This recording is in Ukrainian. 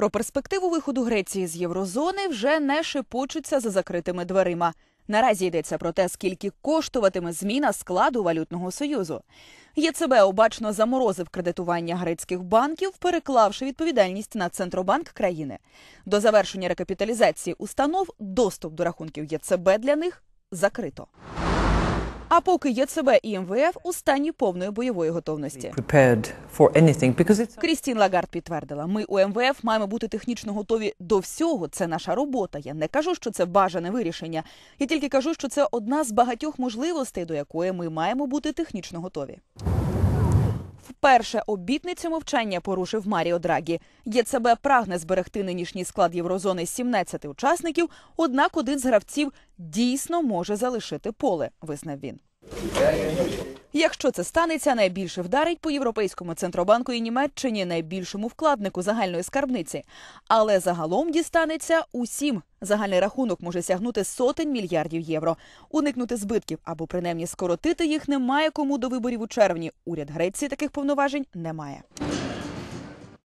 Про перспективу виходу Греції з єврозони вже не шепочуться за закритими дверима. Наразі йдеться про те, скільки коштуватиме зміна складу валютного союзу. ЄЦБ обачно заморозив кредитування грецьких банків, переклавши відповідальність на центробанк країни. До завершення рекапіталізації установ доступ до рахунків ЄЦБ для них закрито. А поки ЄЦБ і МВФ у стані повної бойової готовності. Крістін Лагард підтвердила: ми у МВФ маємо бути технічно готові до всього. Це наша робота. Я не кажу, що це бажане вирішення. Я тільки кажу, що це одна з багатьох можливостей, до якої ми маємо бути технічно готові. Вперше обітницю мовчання порушив Маріо Драгі. ЄЦБ прагне зберегти нинішній склад єврозони з 17 учасників, однак один з гравців дійсно може залишити поле, визнав він. Якщо це станеться, найбільше вдарить по європейському центробанку і Німеччині, найбільшому вкладнику загальної скарбниці. Але загалом дістанеться усім. Загальний рахунок може сягнути сотень мільярдів євро. Уникнути збитків або принаймні скоротити їх немає кому до виборів у червні. Уряд Греції таких повноважень не має.